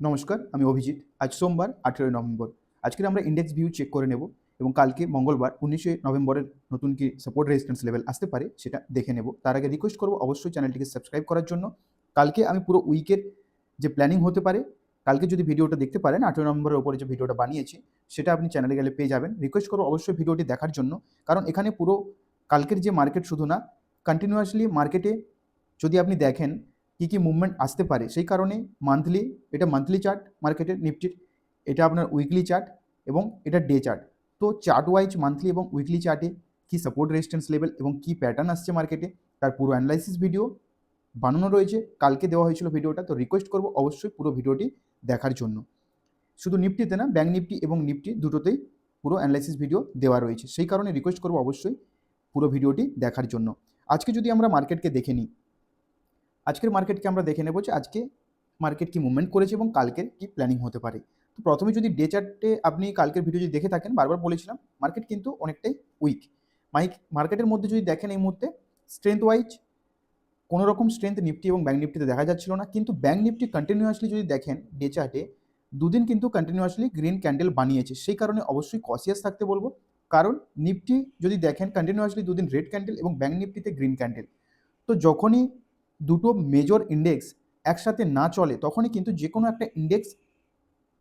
নমস্কার, আমি অভিজিৎ। আজ সোমবার, আঠেরোই নভেম্বর। আজকে আমরা ইন্ডেক্স ভিউ চেক করে নেব এবং কালকে মঙ্গলবার, উনিশে নভেম্বরের নতুন কি সাপোর্ট রেজিস্ট্যান্স লেভেল আসতে পারে, সেটা দেখে নেব। তার আগে রিকোয়েস্ট করব অবশ্যই চ্যানেলটিকে সাবস্ক্রাইব করার জন্য। কালকে আমি পুরো উইকের যে প্ল্যানিং হতে পারে, কালকে যদি ভিডিওটা দেখতে পারেন আঠেরো নম্বরের ওপরে যে ভিডিওটা বানিয়েছি, সেটা আপনি চ্যানেলে গেলে পেয়ে যাবেন। রিকোয়েস্ট করব অবশ্যই ভিডিওটি দেখার জন্য। কারণ এখানে পুরো কালকের যে মার্কেট শুধু না কন্টিনিউয়াসলি মার্কেটে যদি আপনি দেখেন কী কী মুভমেন্ট আসতে পারে? সেই কারণে মান্থলি এটা মান্থলি চার্ট মার্কেটের নিফটির এটা আপনার উইকলি চার্ট এবং এটা ডে চার্ট তো চার্ট ওয়াইজ মান্থলি এবং উইকলি চার্টে কী সাপোর্ট রেজিস্ট্যান্স লেভেল এবং কী প্যাটার্ন আসছে মার্কেটে তার পুরো অ্যানালাইসিস ভিডিও বানানো রয়েছে। কালকে দেওয়া হয়েছিল ভিডিওটা তো রিকোয়েস্ট করব অবশ্যই পুরো ভিডিওটি দেখার জন্য। শুধু নিফটিতে না ব্যাঙ্ক নিফটি এবং নিফটি দুটোতেই পুরো অ্যানালাইসিস ভিডিও দেওয়া রয়েছে। সেই কারণে রিকোয়েস্ট করব অবশ্যই পুরো ভিডিওটি দেখার জন্য। আজকে যদি আমরা মার্কেটকে দেখে নিই আজকের মার্কেটকে আমরা দেখে নেব যে আজকে মার্কেট কি মুভমেন্ট করেছে এবং কালকের কি প্ল্যানিং হতে পারে। তো প্রথমে যদি ডে চার্টে আপনি কালকের ভিডিও যদি দেখে থাকেন, বারবার বলেছিলাম, মার্কেট কিন্তু অনেকটাই উইক মাইক, মার্কেটের মধ্যে যদি দেখেন এই মুহূর্তে স্ট্রেংথ ওয়াইজ কোনো রকম স্ট্রেংথ নিফটি এবং ব্যাঙ্ক নিফটিতে দেখা যাচ্ছিল না, কিন্তু ব্যাঙ্ক নিফটি কন্টিনিউয়াসলি যদি দেখেন ডে চার্টে, দুদিন কিন্তু কন্টিনিউয়াসলি গ্রিন ক্যান্ডেল বানিয়েছে। সেই কারণে অবশ্যই কসিয়াস থাকতে বলব। কারণ নিফটি যদি দেখেন কন্টিনিউয়াসলি দুদিন রেড ক্যান্ডেল এবং ব্যাঙ্ক নিফটিতে গ্রিন ক্যান্ডেল তো যখনই দুটো মেজর ইন্ডেক্স একসাথে না চলে, তখনই কিন্তু যে কোনো একটা ইন্ডেক্স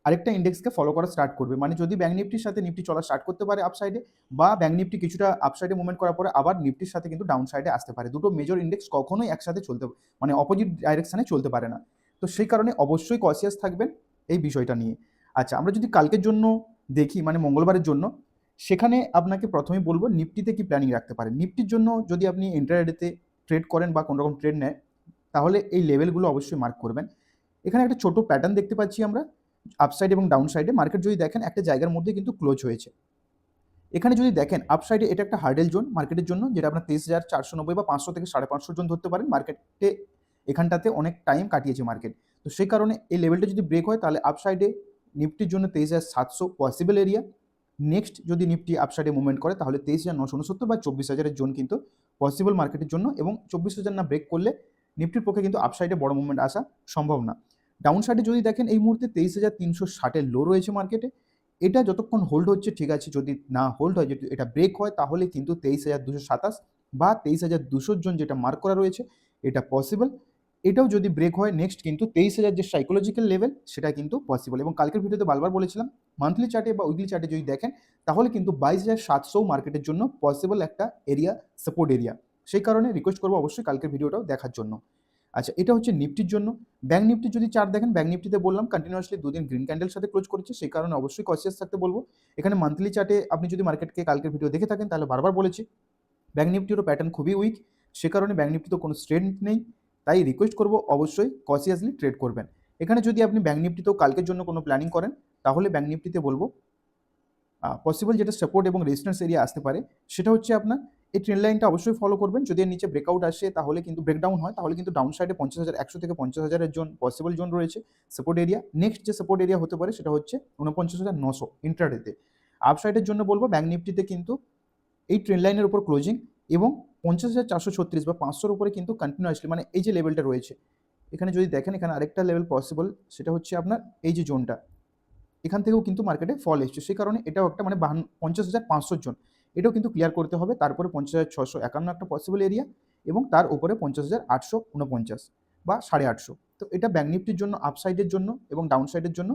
আরেকটা ইন্ডেক্সকে ফলো করা স্টার্ট করবে। মানে যদি ব্যাঙ্ক নিফটির সাথে নিফটি চলা স্টার্ট করতে পারে আপসাইডে বা ব্যাঙ্ক নিফটি কিছুটা আপসাইডে মুভমেন্ট করার পরে আবার নিফটির সাথে কিন্তু ডাউন সাইডে আসতে পারে। দুটো মেজর ইন্ডেক্স কখনোই একসাথে চলতে মানে অপোজিট ডাইরেকশানে চলতে পারে না। তো সেই কারণে অবশ্যই কসিয়াস থাকবেন এই বিষয়টা নিয়ে। আচ্ছা আমরা যদি কালকের জন্য দেখি মানে মঙ্গলবারের জন্য, সেখানে আপনাকে প্রথমেই বলব নিফটিতে কি প্ল্যানিং রাখতে পারেন? নিফটির জন্য যদি আপনি ইন্টারনেটে ট্রেড করেন বা কোনোরকম ট্রেড নেয় তাহলে এই লেভেলগুলো অবশ্যই মার্ক করবেন। এখানে একটা ছোট প্যাটার্ন দেখতে পাচ্ছি আমরা। আপসাইড এবং ডাউন সাইডে মার্কেট যদি দেখেন, একটা জায়গার মধ্যে কিন্তু ক্লোজ হয়েছে। এখানে যদি দেখেন আপসাইডে এটা একটা হার্ডেল জোন মার্কেটের জন্য, যেটা আপনার তেইশ হাজার চারশো নব্বই বা পাঁচশো থেকে সাড়ে পাঁচশো জন ধরতে পারেন। মার্কেটে এখানটাতে অনেক টাইম কাটিয়েছে মার্কেট তো সেই কারণে এই লেভেলটা যদি ব্রেক হয়, তাহলে আপসাইডে নিফটির জন্য তেইশ হাজার সাতশো পসিবল এরিয়া নেক্সট যদি নিফটি আপসাইডে মুভমেন্ট করে, তাহলে তেইশ হাজার নশো উনসত্তর বা চব্বিশ হাজারের জোন কিন্তু পসিবল মার্কেটের জন্য এবং চব্বিশ হাজার না ব্রেক করলে নিফটির পক্ষে কিন্তু আপসাইডে বড় মুভমেন্ট আসা সম্ভব না। ডাউন সাইডে যদি দেখেন, এই মুহূর্তে তেইশ হাজার তিনশো ষাটের লো রয়েছে মার্কেটে এটা যতক্ষণ হোল্ড হচ্ছে, ঠিক আছে, যদি না হোল্ড হয়, যদি এটা ব্রেক হয়, তাহলে কিন্তু তেইশ হাজার দুশো সাতাশ বা তেইশ হাজার দুশোর জন যেটা মার্ক করা রয়েছে, এটা পসিবল এটাও যদি ব্রেক হয় নেক্সট কিন্তু তেইশ হাজার যে সাইকোলজিক্যাল লেভেল সেটা কিন্তু পসিবল এবং কালকের ভিডিওতে বারবার বলেছিলাম মান্থলি চার্টে বা উইকলি চার্টে যদি দেখেন, তাহলে কিন্তু বাইশ হাজার সাতশো মার্কেটের জন্য পসিবল একটা এরিয়া সাপোর্ট এরিয়া সেই কারণে রিকোয়েস্ট করব অবশ্যই কালকের ভিডিওটাও দেখার জন্য। আচ্ছা এটা হচ্ছে নিফটির জন্য। ব্যাঙ্ক নিফটি যদি চার দেখেন ব্যাঙ্ক নিফটিতে বললাম কন্টিনিউয়াসলি দুদিন গ্রিন ক্যান্ডেল সাথে ক্লোজ করেছে, সেই কারণে অবশ্যই কনসিয়াস থাকতে বলব। এখানে মান্থলি চার্টে আপনি যদি মার্কেটকে কালকের ভিডিও দেখে থাকেন, তাহলে বারবার বলেছি ব্যাঙ্ক নিফটিরও প্যাটার্ন খুবই উইক সে কারণে ব্যাঙ্ক নিফটিতে কোনো স্ট্রেন্থ নেই। তাই রিকোয়েস্ট করব অবশ্যই কনসিয়াসলি ট্রেড করবেন। এখানে যদি আপনি ব্যাঙ্ক নিফটিতেও কালকের জন্য কোনো প্ল্যানিং করেন, তাহলে ব্যাঙ্ক নিফটিতে বলব পসিবল যেটা সাপোর্ট এবং রেজিস্ট্যান্স এরিয়া আসতে পারে, সেটা হচ্ছে আপনার এই ট্রেন লাইনটা অবশ্যই ফলো করবেন। যদি এর নিচে ব্রেকআউট আসে, তাহলে কিন্তু ব্রেকডাউন হয়। তাহলে কিন্তু ডাউন সাইডে পঞ্চাশ হাজার, একশো থেকে পঞ্চাশ হাজারের জোন পসিবল জোন রয়েছে। সাপোর্ট এরিয়া নেক্সট যে সাপোর্ট এরিয়া হতে পারে, সেটা হচ্ছে উনপঞ্চাশ হাজার নশো ইন্টারডেতে আপ সাইডের জন্য বলব ব্যাঙ্ক নিফটিতে কিন্তু এই ট্রেন লাইনের উপর ক্লোজিং এবং পঞ্চাশ হাজার চারশো ছত্রিশ বা পাঁচশোর উপরে কিন্তু কন্টিনিউয়াসলি মানে এই যে লেভেলটা রয়েছে, এখানে যদি দেখেন, এখানে আরেকটা লেভেল পসিবল সেটা হচ্ছে আপনার এই যে জোনটা এখান থেকেও কিন্তু মার্কেটে ফল এসছে। সেই কারণে এটাও একটা মানে পঞ্চাশ হাজার পাঁচশো জন এটাও কিন্তু ক্লিয়ার করতে হবে। তারপরে পঞ্চাশ হাজার ছশো একান্ন একটা পসিবল এরিয়া এবং তার উপরে পঞ্চাশ হাজার আটশো উনপঞ্চাশ বা সাড়ে আটশো। তো এটা ব্যাঙ্ক নিফটির জন্য আপসাইডের জন্য এবং ডাউন সাইডের জন্য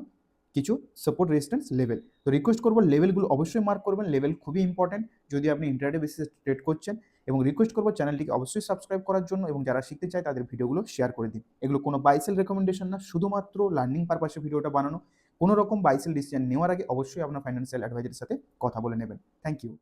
কিছু সাপোর্ট রেজিস্ট্যান্স লেভেল তো রিকোয়েস্ট করব লেভেলগুলো অবশ্যই মার্ক করবেন। লেভেল খুবই ইম্পর্টেন্ট যদি আপনি ইন্টারনেটে বেসিসে ট্রেড করছেন এবং রিকোয়েস্ট করব চ্যানেলটিকে অবশ্যই সাবস্ক্রাইব করার জন্য এবং যারা শিখতে চায়, তাদের ভিডিওগুলো শেয়ার করে দিন। এগুলো কোনো বাইসেল রেকমেন্ডেশন না, শুধুমাত্র লার্নিং পারপাসে ভিডিওটা বানানো। কোনো রকম বাইসেল ডিসিশন নেওয়ার আগে অবশ্যই আপনার ফাইন্যান্সিয়াল অ্যাডভাইজারের সাথে কথা বলে নেবেন। Thank you